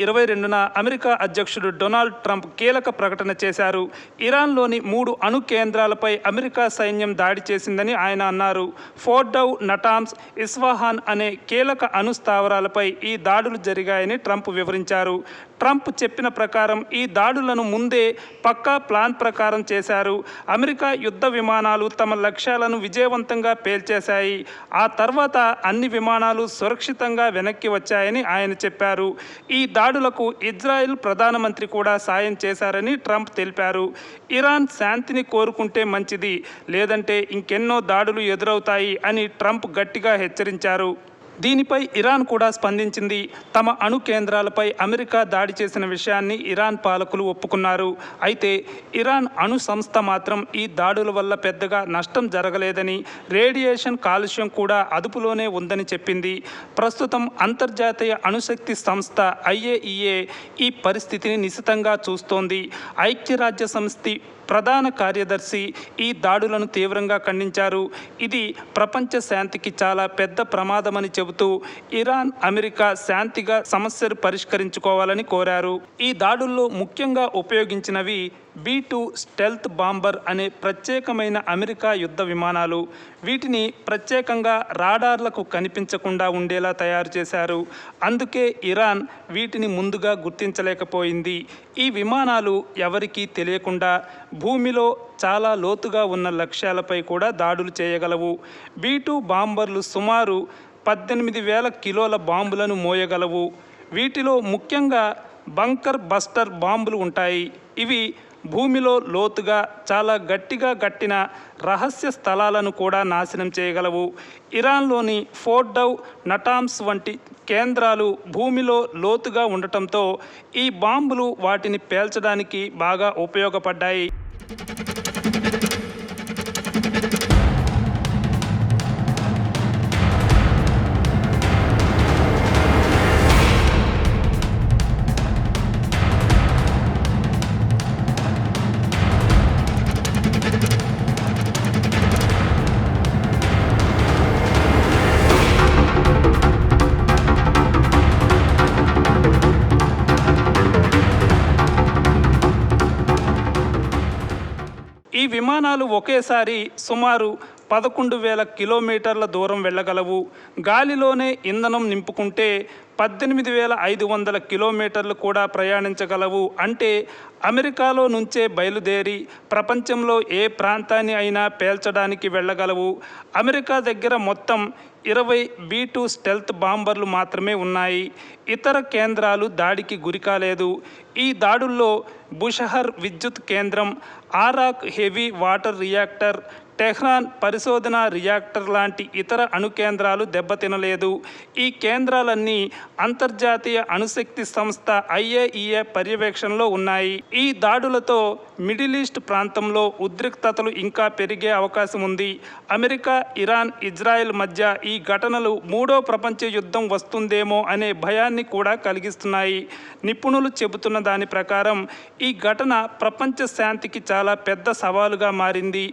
ఇరవై రెండున అమెరికా అధ్యక్షుడు డొనాల్డ్ ట్రంప్ కీలక ప్రకటన చేశారు. ఇరాన్లోని మూడు అణు కేంద్రాలపై అమెరికా సైన్యం దాడి చేసిందని ఆయన అన్నారు. ఫోర్డౌ నటామ్స్ ఇస్వాహాన్ అనే కీలక అణు స్థావరాలపై ఈ దాడులు జరిగాయని ట్రంప్ వివరించారు. ట్రంప్ చెప్పిన ప్రకారం ఈ దాడులను ముందే పక్కా ప్లాన్ ప్రకారం చేశారు. అమెరికా యుద్ధ విమానాలు తమ లక్ష్యాలను విజయవంతంగా పేల్చేశాయి. ఆ తర్వాత అన్ని విమానాలు సురక్షితంగా వెనక్కి వచ్చాయని ఆయన చెప్పారు. ఈ దాడులకు ఇజ్రాయెల్ ప్రధానమంత్రి కూడా సాయం చేశారని ట్రంప్ తెలిపారు. ఇరాన్ శాంతిని కోరుకుంటే మంచిది లేదంటే ఇంకెన్నో దాడులు ఎదురవుతాయి అని ట్రంప్ గట్టిగా హెచ్చరించారు. దీనిపై ఇరాన్ కూడా స్పందించింది. తమ అణు కేంద్రాలపై అమెరికా దాడి చేసిన విషయాన్ని ఇరాన్ పాలకులు ఒప్పుకున్నారు. అయితే ఇరాన్ అణు సంస్థ మాత్రం ఈ దాడుల వల్ల పెద్దగా నష్టం జరగలేదని రేడియేషన్ కాలుష్యం కూడా అదుపులోనే ఉందని చెప్పింది. ప్రస్తుతం అంతర్జాతీయ అణుశక్తి సంస్థ ఐఏఈఏ ఈ పరిస్థితిని నిశితంగా చూస్తోంది. ఐక్యరాజ్య సంస్థ ప్రధాన కార్యదర్శి ఈ దాడులను తీవ్రంగా ఖండించారు. ఇది ప్రపంచ శాంతికి చాలా పెద్ద ప్రమాదమని చెబుతూ ఇరాన్ అమెరికా శాంతిగా సమస్యలు పరిష్కరించుకోవాలని కోరారు. ఈ దాడుల్లో ముఖ్యంగా ఉపయోగించినవి బీ టూ స్టెల్త్ బాంబర్ అనే ప్రత్యేకమైన అమెరికా యుద్ధ విమానాలు. వీటిని ప్రత్యేకంగా రాడార్లకు కనిపించకుండా ఉండేలా తయారు చేశారు. అందుకే ఇరాన్ వీటిని ముందుగా గుర్తించలేకపోయింది. ఈ విమానాలు ఎవరికీ తెలియకుండా భూమిలో చాలా లోతుగా ఉన్న లక్ష్యాలపై కూడా దాడులు చేయగలవు. బీ టూ బాంబర్లు సుమారు పద్దెనిమిది వేల కిలోల బాంబులను మోయగలవు. వీటిలో ముఖ్యంగా బంకర్ బస్టర్ బాంబులు ఉంటాయి. ఇవి భూమిలో లోతుగా చాలా గట్టిగా కట్టిన రహస్య స్థలాలను కూడా నాశనం చేయగలవు. ఇరాన్లోని ఫోర్డౌ నటామ్స్ వంటి కేంద్రాలు భూమిలో లోతుగా ఉండటంతో ఈ బాంబులు వాటిని పేల్చడానికి బాగా ఉపయోగపడ్డాయి. ఈ విమానాలు ఒకేసారి సుమారు పదకొండు వేల కిలోమీటర్ల దూరం వెళ్ళగలవు. గాలిలోనే ఇంధనం నింపుకుంటే పద్దెనిమిది వేల ఐదు వందల కిలోమీటర్లు కూడా ప్రయాణించగలవు. అంటే అమెరికాలో నుంచే బయలుదేరి ప్రపంచంలో ఏ ప్రాంతాన్ని అయినా పేల్చడానికి వెళ్ళగలవు. అమెరికా దగ్గర మొత్తం ఇరవై బీ టూ స్టెల్త్ బాంబర్లు మాత్రమే ఉన్నాయి. ఇతర కేంద్రాలు దాడికి గురికాలేదు ఈ దాడుల్లో బుషహర్ విద్యుత్ కేంద్రం Arak heavy water reactor Tehran పరిశోధన రియాక్టర్ లాంటి ఇతర అణు కేంద్రాలు దెబ్బతినలేదు. ఈ కేంద్రాలన్నీ అంతర్జాతీయ అణుశక్తి సంస్థ ఐఏఈఏ పర్యవేక్షణలో ఉన్నాయి. ఈ దాడులతో మిడిల్ ఈస్ట్ ప్రాంతంలో ఉద్రిక్తతలు ఇంకా పెరిగే అవకాశం ఉంది. అమెరికా ఇరాన్ ఇజ్రాయెల్ మధ్య ఈ ఘటనలు మూడో ప్రపంచ యుద్ధం వస్తుందేమో అనే భయాన్ని కూడా కలిగిస్తున్నాయి. నిపుణులు చెబుతున్న దాని ప్రకారం ఈ ఘటన ప్రపంచ శాంతికి చాలా పెద్ద సవాలుగా మారింది.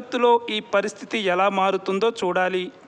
భవిష్యత్తులో ఈ పరిస్థితి ఎలా మారుతుందో చూడాలి.